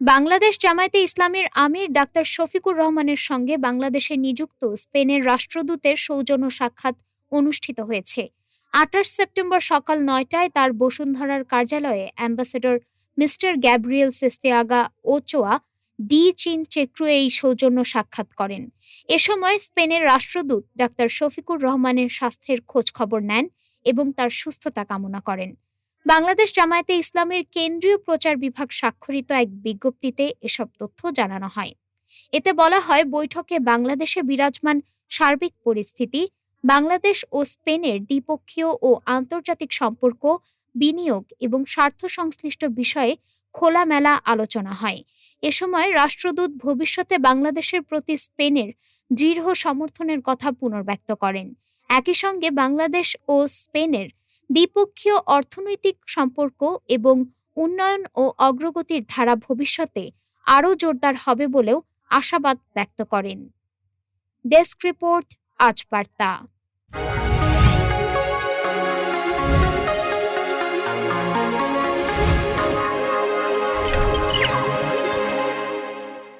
বাংলাদেশ জামায়াতে ইসলামের আমির ডাক্তার শফিকুর রহমানের সঙ্গে বাংলাদেশে নিযুক্ত স্পেনের রাষ্ট্রদূতের সৌজন্য সাক্ষাৎ অনুষ্ঠিত হয়েছে। আঠাশ সেপ্টেম্বর সকাল নয়টায় তার বসুন্ধরার কার্যালয়ে অ্যাম্বাসেডর মিস্টার গ্যাব্রিয়েল সেস্তেয়াগা ওচোয়া ডি চিন চেক্রু এই সৌজন্য সাক্ষাৎ করেন। এ সময় স্পেনের রাষ্ট্রদূত ডাক্তার শফিকুর রহমানের স্বাস্থ্যের খোঁজ খবর নেন এবং তার সুস্থতা কামনা করেন। বাংলাদেশ জামায়াতে ইসলামের কেন্দ্রীয় প্রচার বিভাগ স্বাক্ষরিত এক বিজ্ঞপ্তিতে এসব তথ্য জানানো হয়। এতে বলা হয়, বৈঠকে বাংলাদেশে বিরাজমান সার্বিক পরিস্থিতি, বাংলাদেশ ও স্পেনের দ্বিপক্ষীয় ও আন্তর্জাতিক সম্পর্ক, বিনিয়োগ এবং স্বার্থ সংশ্লিষ্ট বিষয়ে খোলামেলা আলোচনা হয়। এ সময় রাষ্ট্রদূত ভবিষ্যতে বাংলাদেশের প্রতি স্পেনের দৃঢ় সমর্থনের কথা পুনর্ব্যক্ত করেন। একই সঙ্গে বাংলাদেশ ও স্পেনের দ্বিপক্ষীয় অর্থনৈতিক সম্পর্ক এবং উন্নয়ন ও অগ্রগতির ধারা ভবিষ্যতে আরও জোরদার হবে বলেও আশাবাদ ব্যক্ত করেন। ডেস্ক রিপোর্ট আজ বার্তা